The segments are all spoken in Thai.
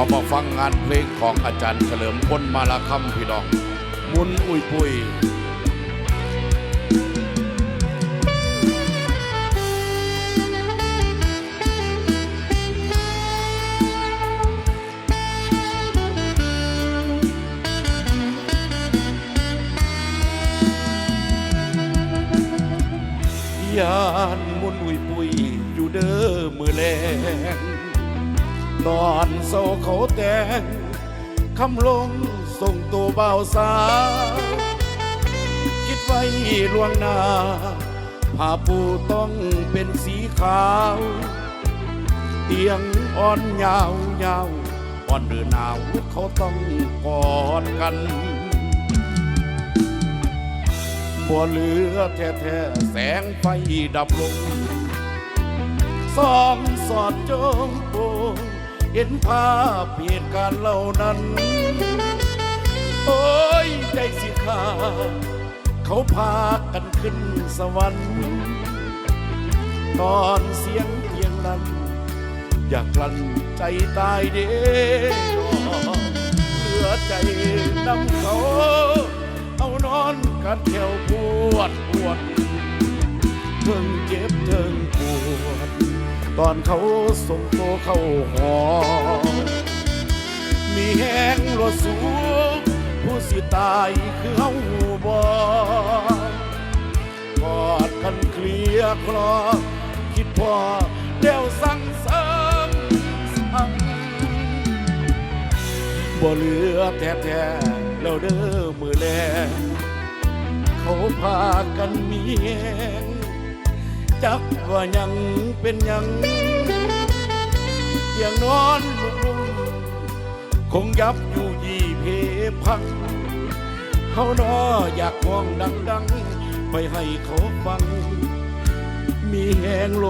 เอามาฟังงานเพลงของอาจารย์เฉลิมพลมาลาคำพี่น้อง มุนอุยปุยยานมุนอุยปุยอยู่เด้อมือแลง ตอนเศร้าเขาแต่งคำลงส่งตัวเบาสา คิดไว้ล่วงหน้าผ้าปูต้องเป็นสีขาว เตียงอ่อนยาวยาวอ่อนหรือหนาวเขาต้องกอดกันบ่เหลือแท้ๆแสงไฟดับลง สองสอดจงโปง เห็นภาพเหตุการณ์เหล่านั้น โอ้ยใจสิขาดเขาพากันขึ้นสวรรค์ตอนเสียงเพียงนั้น อยากกลั้นใจตายเด้อเหลือใจนำเขา เอานอนกันแถวปวดปวดเพิ่งเจ็บเทิงปวด ตอนเขาส่งตัวเข้าหอ มีแห้งรถสูงผู้สิตายคือเฮาบ่กอดกันเคลียร์คลอ คิดพอแล้วสั่งเสริมสั่งบ่เหลือแท้ๆแล้วเด้อมือแลเขาพากันมียง จักว่ายังเป็นยังยังนอนลุงคงยับอยู่ยี่เพพังเขานออยากห้องดังๆไปให้เขาฟัง มีแหงโล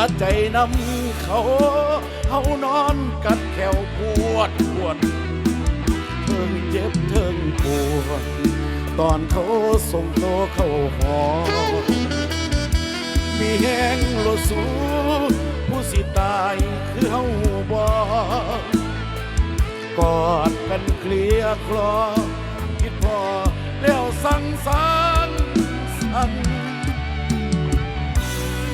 อใจนำเขา เฮานอนกัดแขวปวดปวดเทิงเจ็บเทิงปวด ตอนเขาส่งตัวเข้าหอ มีแห้งโลดสูผู้สิตายคือเฮาบ่กอดกันเคลียคลอคิดพอแล้วสั่งสาร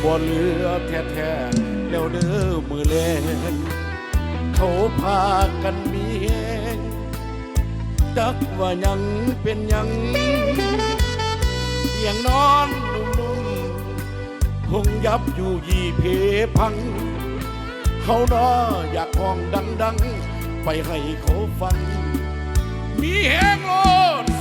บ่เหลือแท้ๆแล้วเด้อมือแลงเขาพากันมีแหงจักว่ายังเป็นยังอย่างนอนนุ่มๆคงยับอยู่ยี่เพพัง เขานออยากห้องดัง ๆ ไปให้เขาฟัง มีแหงโลด